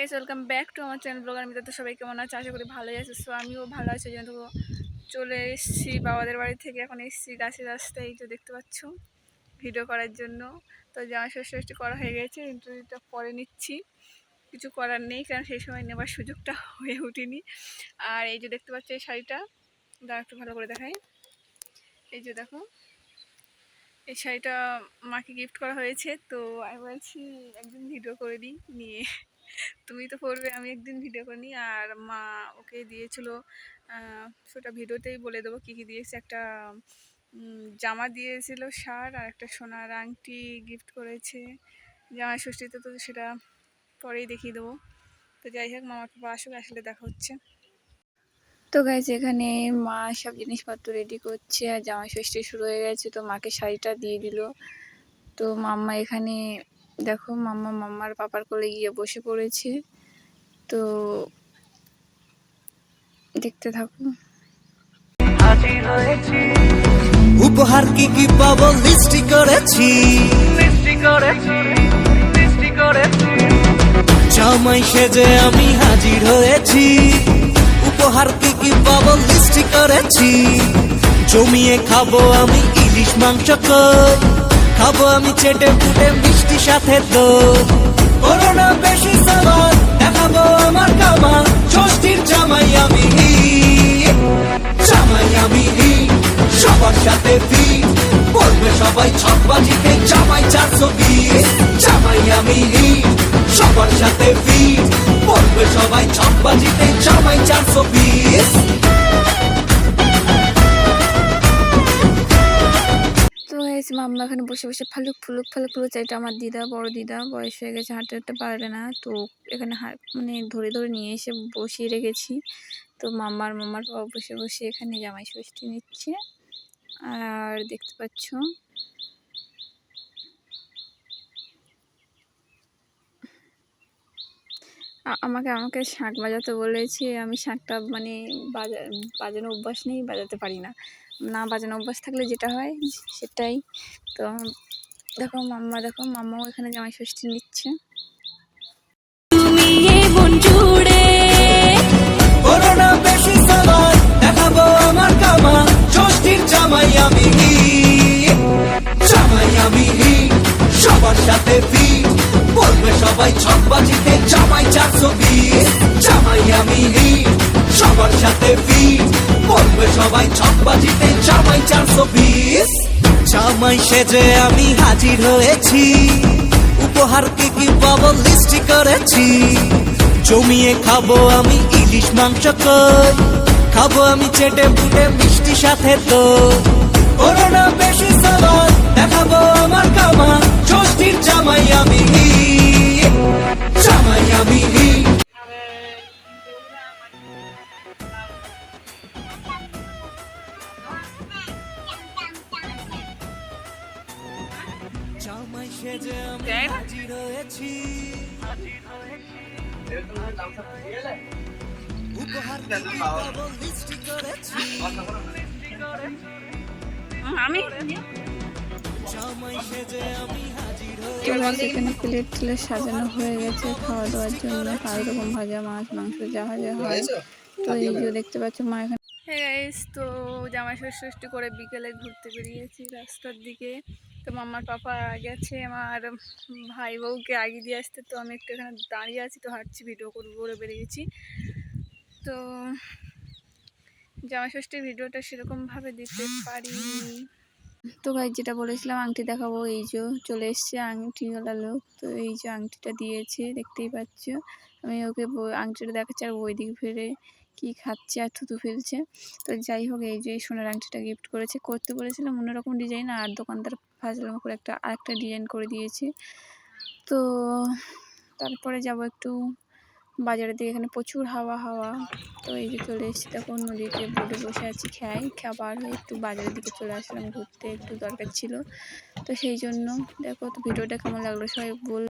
গেছে welcome back to আমার channel blogger আমি তো সবাই কেমন আছে? আশা করি ভালোই আছে। সো আমিও ভালো আছি। ওই জন্য চলে এসেছি, বাবাদের বাড়ি থেকে এখন এসেছি গাছের রাস্তায়, এই তো দেখতে পাচ্ছ ভিডিও করার জন্য। তো জামা ষষ্ঠী করা হয়ে গেছে ইন্টারভিউটা পরে নিচ্ছি। কিছু করার নেই, কারণ সেই সময় নেবার সুযোগটা হয়ে ওঠেনি। আর এই যে দেখতে পাচ্ছ এই শাড়িটা দাঁড়া একটু ভালো করে দেখাই। এই যে দেখো, এই শাড়িটা মাকে গিফট করা হয়েছে। তো আমি বলছি, একদিন ভিডিও করে দিই, নিয়ে। তুমি তো পড়বে, আমি একদিন ভিডিও করে নিই। আর মা ওকে দিয়েছিল সেটা ভিডিওতেই বলে দেবো কী কী দিয়েছে। একটা জামা দিয়েছিল শার্ট আর একটা সোনার আংটি গিফট করেছে। জামা ষষ্ঠীতে তো সেটা পরেই দেখিয়ে দেবো। তো যাই হোক মামার পাপা আসুক, আসলে দেখা হচ্ছে। তো গাইজ এখানে মা সব জিনিসপত্র রেডি করছে আর জামা ষষ্ঠী শুরু হয়ে গেছে। তো মাকে শাড়িটা দিয়ে দিল। তো মাম্মা এখানে দেখো মাম্মা মাম্মার পাপার কোলে গিয়ে বসে পড়েছে। তো দেখতে থাকো। উপহার কি কি পাবো লিস্টি করেছি। জামাই সেজে আমি হাজির হয়েছি। উপহার কি কি পাবো লিস্টি করেছি। জমিয়ে খাব আমি ইলিশ মাংস খাব আমি চেটে ফুটে মিষ্টি সাথে তো। করোনা বেশি সাবার দেখাবো আমার কামাল ষষ্ঠীর জামাই আমি জামাই আমি সবার সাথে ফিট বলবে সবাই ছকবাজিতে জামাই চারশো বিশ জামাই আমি সবার সাথে ফিট বলবে সবাই ছকবাজিতে জামাই চারশো বিশ হয়েছে মাম্মা এখানে বসে বসে ফালুক ফুলুক ফালুক ফুলুক এটা আমার দিদা, বড় দিদা, বয়স হয়ে গেছে, হাঁটতে হাঁটতে পারে না। তো এখানে মানে ধরে ধরে নিয়ে এসে বসিয়ে রেখেছি। তো মাম্মার মাম্মার বাবা বসে বসে এখানে জামাই ষষ্ঠী নিচ্ছে। আর দেখতে পাচ্ছ। আমাকে আমাকে শাঁখ বাজাতে বলেছে, আমি শাঁখটা মানে বাজা বাজানো অভ্যাস নেই, বাজাতে পারি না। না বাজানো অভ্যাস থাকলে যেটা হয় সেটাই। তো দেখো মাম্মা দেখো মাম্মাও এখানে জামাই ষষ্ঠী নিচ্ছে। করোনা বেশি সাবার সাথে বলবে সবাই ছকবাজিতে জামাই চারশো বিশ। জামাই আমি সবার সাথে ফিট বলবে সবাই জামাই চারশো বিশ। জামাই সেজে আমি হাজির হয়েছি। উপহার কি কি পাবো করেছি। জমিয়ে খাব আমি ইলিশ মাংস খাব আমি চেটে ফুটে মিষ্টি সাথে তো করোনা বেশি সাবার দেখাবো আমার কামা ষষ্ঠীর জামাই আমি। জামাই আমি। এখানে প্লেট টেলে সাজানো হয়ে গেছে খাওয়া দাওয়ার জন্য। পাঁচ রকম ভাজা মাছ মাংস যা যা হয়। তো এই যে দেখতে পাচ্ছ মা এখানে তো জামাই ষষ্ঠী করে বিকেলে ঘুরতে বেরিয়েছি রাস্তার দিকে। তো মাম্মার পাপা গেছে, আমার ভাই বউকে আগে দিয়ে আসতে, তো আমি একটু এখানে দাঁড়িয়ে আছি, তো হাঁটছি ভিডিও করব করে বেরিয়েছি তো জামাই ষষ্ঠীর ভিডিওটা সেরকমভাবে দিতে পারিনি। তো ভাই যেটা বলেছিলাম, আংটি দেখাবো, এই যে চলে এসছে আংটিওয়ালা লোক, তো এই যে আংটিটা দিয়েছে, দেখতেই পাচ্ছ। আমি ওকে আংটিটা দেখাচ্ছি আর ওই দিক ফিরে কি খাচ্ছে আর থুতু ফেলছে। তো যাই হোক, এই যে সোনার আংটিটা গিফট করেছে, করতে বলেছিলাম অন্যরকম ডিজাইন আর দোকানদার ফাজলাম করে একটা, আরেকটা ডিজাইন করে দিয়েছে। তো তারপরে যাব একটু বাজারের দিকে, এখানে প্রচুর হাওয়া হাওয়া। তো এই যে চলে এসেছি তখন নদীতে বোটে বসে আছি, খাই, খাবার হয়ে একটু বাজারের দিকে চলে আসলাম, ঘুরতে একটু দরকার ছিল। তো সেই জন্য, দেখো তো ভিডিওটা কেমন লাগল সবাই বল